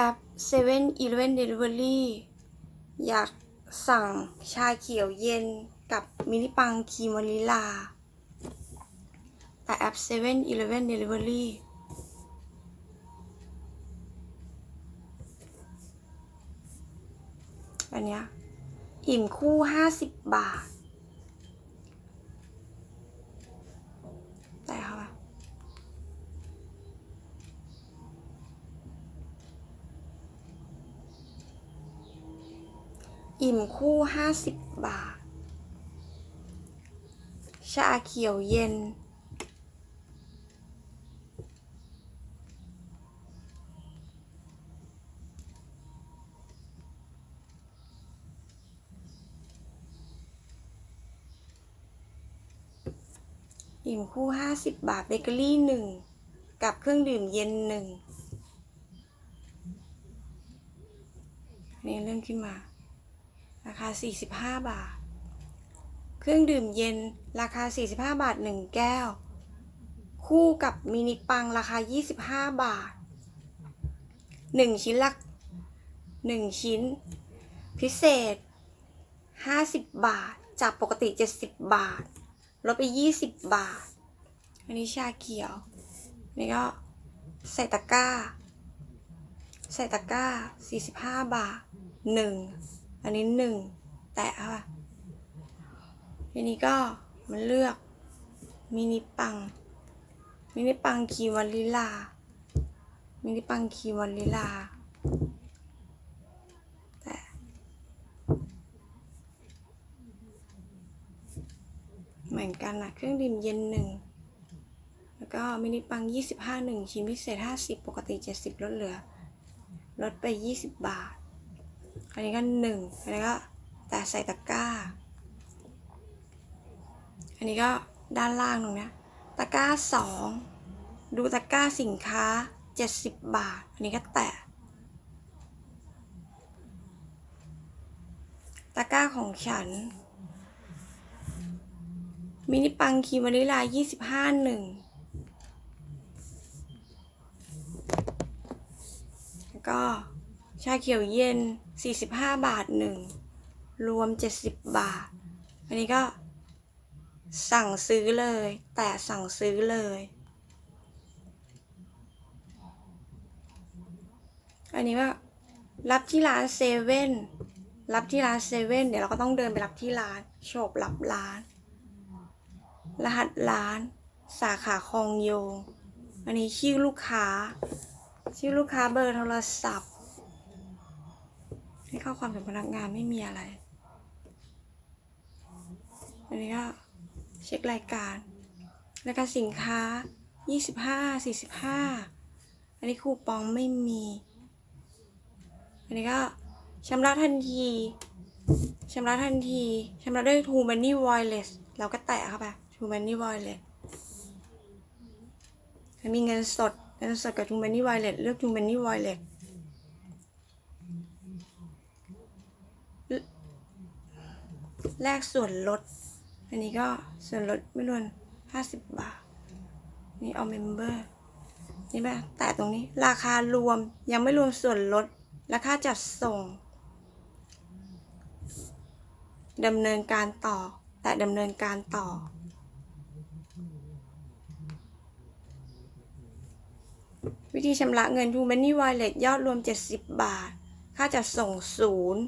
แอป7 e เ e ่ e อ Delivery อยากสั่งชาเขียวเย็นกับมินิปังครีมวานิลา แต่แอป7 e เ e ่ e อ Delivery อันเนี้ยอิ่มคู่50บาท แต่ค่ะ อิ่มคู่ 50 บาท ชาเขียวเย็น อิ่มคู่ 50 บาท เบเกอรี่หนึ่ง กับเครื่องดื่มเย็นหนึ่งนนี้เรื่องขึ้นมา ราคา 45 บาท เครื่องดื่มเย็นราคา 45 บาท 1 แก้ว คู่กับมินิปังราคา 25 บาท 1 ชิ้นละ1ชิ้น พิเศษ 50 บาท จากปกติ 70 บาท ลดไป 20 บาท อันนี้ชาเขียว นี่ก็ใส่ตะกร้า ใส่ตะกร้า 45 บาท 1 อันนี้1แตะค่ะ ทีนี้ก็มันเลือกมินิปัง มินิปังคีวานิลา มินิปังคีวานิลา แต่เหมือนกันนะเครื่องดื่มเย็นหนึ่งแล้วก็มินิปัง 25หนึ่งชิ้นพิเศษ 50 ปกติ 70 ลดเหลือ ลดไป 20 บาท อันนี้ก็หนึ่งอันนี้ก็แต่ใส่ตะกร้า อันนี้ก็ด้านล่างตรงนี้ตะกร้าสองดูตะกร้าสินค้า70บบาท อันนี้ก็แตะตะกร้าของฉัน มินิปังคีมวานิลา25หนึ่งแล้วก็ชาเขียวเย็น 45 บาทหนึ่งรวม 70 บาท อันนี้ก็ สั่งซื้อเลย แต่สั่งซื้อเลย อันนี้ว่ารับที่ร้านเซเว่นรับที่ร้านเซเว่นเดี๋ยวเราก็ต้องเดินไปรับที่ร้าน โฉบรับร้าน รหัสร้าน สาขาคลองโยง อันนี้ชื่อลูกค้า ชื่อลูกค้าเบอร์โทรศัพท์ ให้ข้อความถึงพนักงานไม่มีอะไร อันนี้ก็เช็ครายการ รายการสินค้า 25 45 อันนี้คูปองไม่มี อันนี้ก็ชำระทันทีชำระทันทีชำระด้วย True Money Wireless เราก็แตะเข้าไป True Money Wireless มีเงินสดเงินสดกับ True Money Wireless เลือก True Money Wireless แลกส่วนลด อันนี้ก็ส่วนลดไม่รวม50บบาท นี่เอาเมมเบอร์นี่แบบแตะตรงนี้ราคารวมยังไม่รวมส่วนลดและค่าจัดส่งดำเนินการต่อ แต่ดำเนินการต่อ วิธีชำระเงิน True Money Wallet ยอดรวม 70 บาท ค่าจัดส่งศูนย์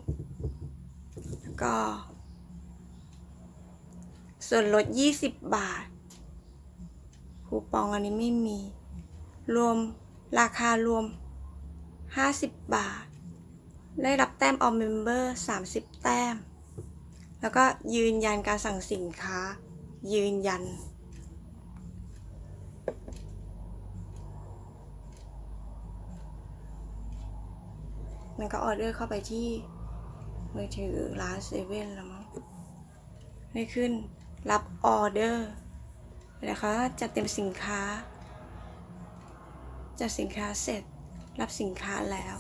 แล้วก็ ส่วนลด 20 บาท คูปองอันนี้ไม่มี รวมราคารวม 50 บาท ได้รับแต้มออมเมมเบอร์ 30 แต้ม แล้วก็ยืนยันการสั่งสินค้า ยืนยันมันก็ออเดอร์เข้าไปที่มือถือร้านเซเว่นแล้วมั้งไม่ขึ้น รับออเดอร์นะคะจัดเต็มสินค้า จัดสินค้าเสร็จรับสินค้าแล้ว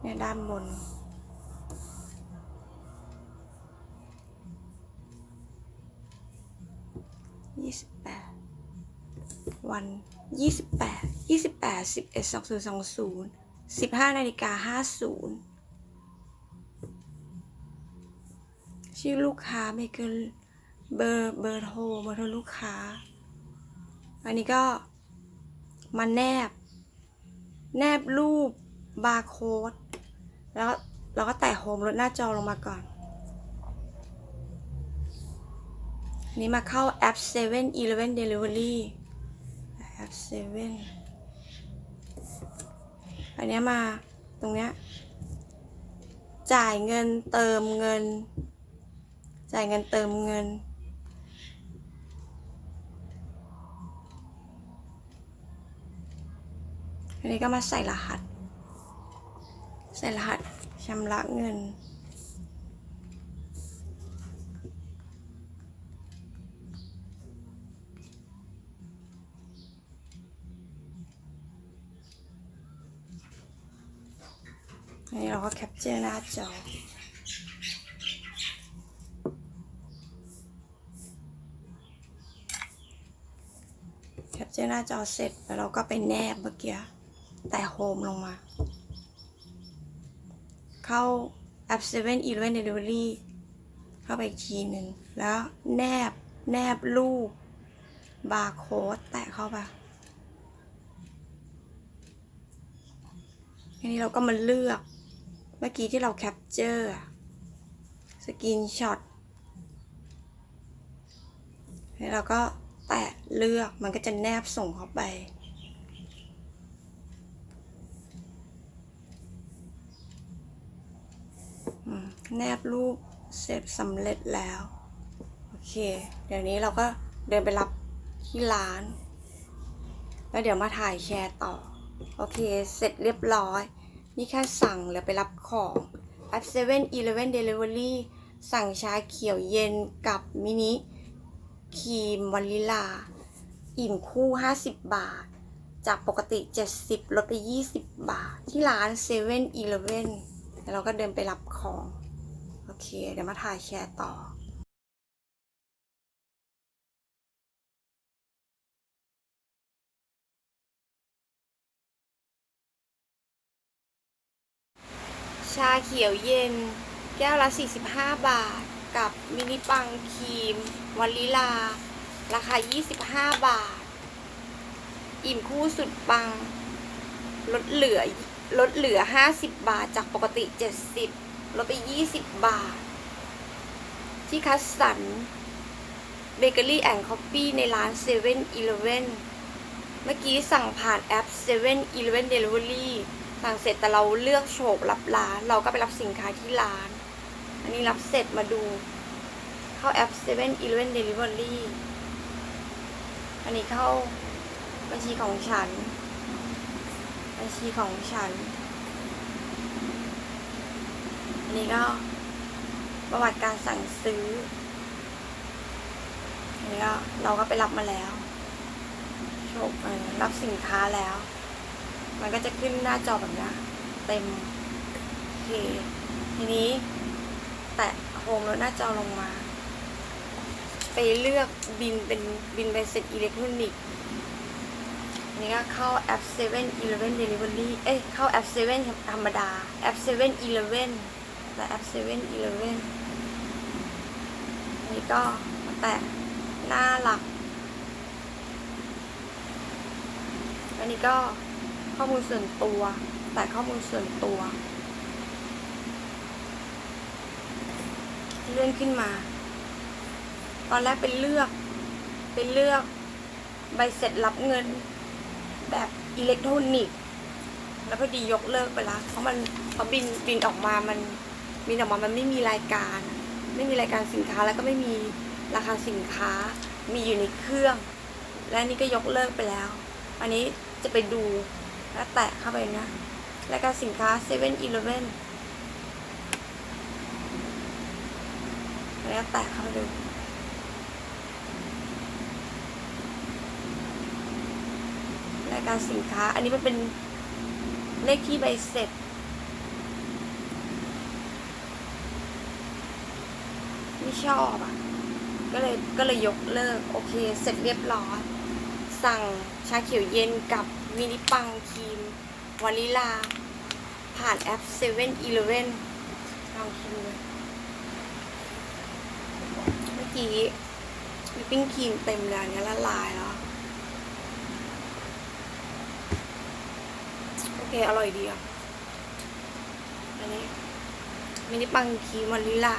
เนี่ยด้านบน ยี่สิบแปด วันยี่สิบแปด ยี่สิบแปด สิบเอ็ดสองศูนย์สองศูนย์15นาฬิกา50ชื่อลูกค้าไม่เกิน เบอร์เบอร์โทรเบอร์โทรลูกค้า อันนี้ก็มาแนบ แนบรูปบาร์โค้ดแล้วเราก็แตะโฮมลดหน้าจอลงมาก่อนอันนี้มาเข้าแอป7 e เ e ่ e อ Delivery แอป7อันนี้มาตรงเนี้ยจ่ายเงินเติมเงิน จ่ายเงินเติมเงิน อันนี้ก็มาใส่รหัส ใส่รหัสชำระเงิน อันนี้เราก็แคปเจอร์หน้าจอแคปเจอร์หน้าจอเสร็จแล้วเราก็ไปแนบเมื่อกี้ แต่โฮมลงมา เข้าแอป7 e เ e ่ e อ Delivery เข้าไปอีกทีหนึ่ง แล้วแนบแนบรูปบาร์โค้ดแตะเข้าไปทีนี้เราก็มาเลือกเมื่อกี้ที่เราแคปเจอร์สกรีนช็อตแล้วเราก็แตะเลือกมันก็จะแนบส่งเข้าไป แนบรูปเสร็จสำเร็จแล้ว โอเค เดี๋ยวนี้เราก็เดินไปรับที่ร้าน แล้วเดี๋ยวมาถ่ายแชร์ต่อ โอเค เสร็จเรียบร้อย นี่แค่สั่งเหลือไปรับของแอป7 e เ e ่ e อ Delivery สั่งชาเขียวเย็นกับมินิครีมวานิลา อิ่มคู่ 50 บาท จากปกติ 70 ลดไป 20 บาท ที่ร้าน7 e เ e ่ e แล้วเราก็เดินไปรับของ เค เดี๋ยวมาถ่ายแชร์ต่อชาเขียวเย็น แก้วละ 45 บาท กับมินิปังครีมวานิลา ราคา 25 บาท อิ่มคู่สุดปัง ลดเหลือลดเหลือ 50 บาทจากปกติ 70 ลดไป 20 บาท ที่คัสสันเบเกอรี่แอนด์คอฟฟี่ในร้าน7 e เ e ่ e อเมื่อกี้สั่งผ่านแอป7 e เ e ่ e อ Delivery สั่งเสร็จแต่เราเลือกโฉบรับร้าน เราก็ไปรับสินค้าที่ร้าน อันนี้รับเสร็จมาดู เข้าแอป7 e เ e ่ e อ Delivery อันนี้เข้าบัญชีของฉัน บัญชีของฉัน อันนี้ก็ประวัติการสั่งซื้ออันนี้ก็เราก็ไปรับมาแล้วโชคเออรับสินค้าแล้ว มันก็จะขึ้นหน้าจอแบบนี้เต็มโอเคทีนี้ แตะโฮมแล้วหน้าจอลงมา ไปเลือกบินเป็นบินใบเสร็จอิเล็กทรอนิกส์อันนี่ก็เข้าแอป7 e เ e ่ e อ Delivery เดลิเวอ้ยเข้าแอป7ธรรมดาแอป7 e เ e ่ e แต่แอป7 e เ e ่ e อันนี้ก็มาแตะหน้าหลัก อันนี้ก็ข้อมูลส่วนตัว แต่ข้อมูลส่วนตัว เลื่อนขึ้นมา ตอนแรกเป็นเลือก เป็นเลือกใบเสร็จรับเงินแบบอิเล็กทรอนิกส์แล้วพอดียกเลิกไปละเพราะมันพราะบินบินออกมามัน บินออกมามันไม่มีรายการ ไม่มีรายการสินค้าแล้วก็ไม่มีราคาสินค้า มีอยู่ในเครื่อง และนี่ก็ยกเลิกไปแล้ว อันนี้จะไปดูแล้วแตะเข้าไปนะรายการสินค้า7 e เ e ่ e แล้วแตะเข้าไปดูรายการสินค้า อันนี้มันเป็นเลขที่ใบเสร็จ ไม่ชอบอะ ก็เลยก็เลยยกเลิก โอเค เสร็จเรียบร้อย สั่งชาเขียวเย็นกับมินิปังครีมวานิลา ผ่านแอป7 e เ e ่ e อลองชิมเลยเมื่อกี้วิปปิ้งครีมเต็มเลยอันนี้ละลายแล้ว โอเค อร่อยดีอะ อันนี้มินิปังครีมวานิลา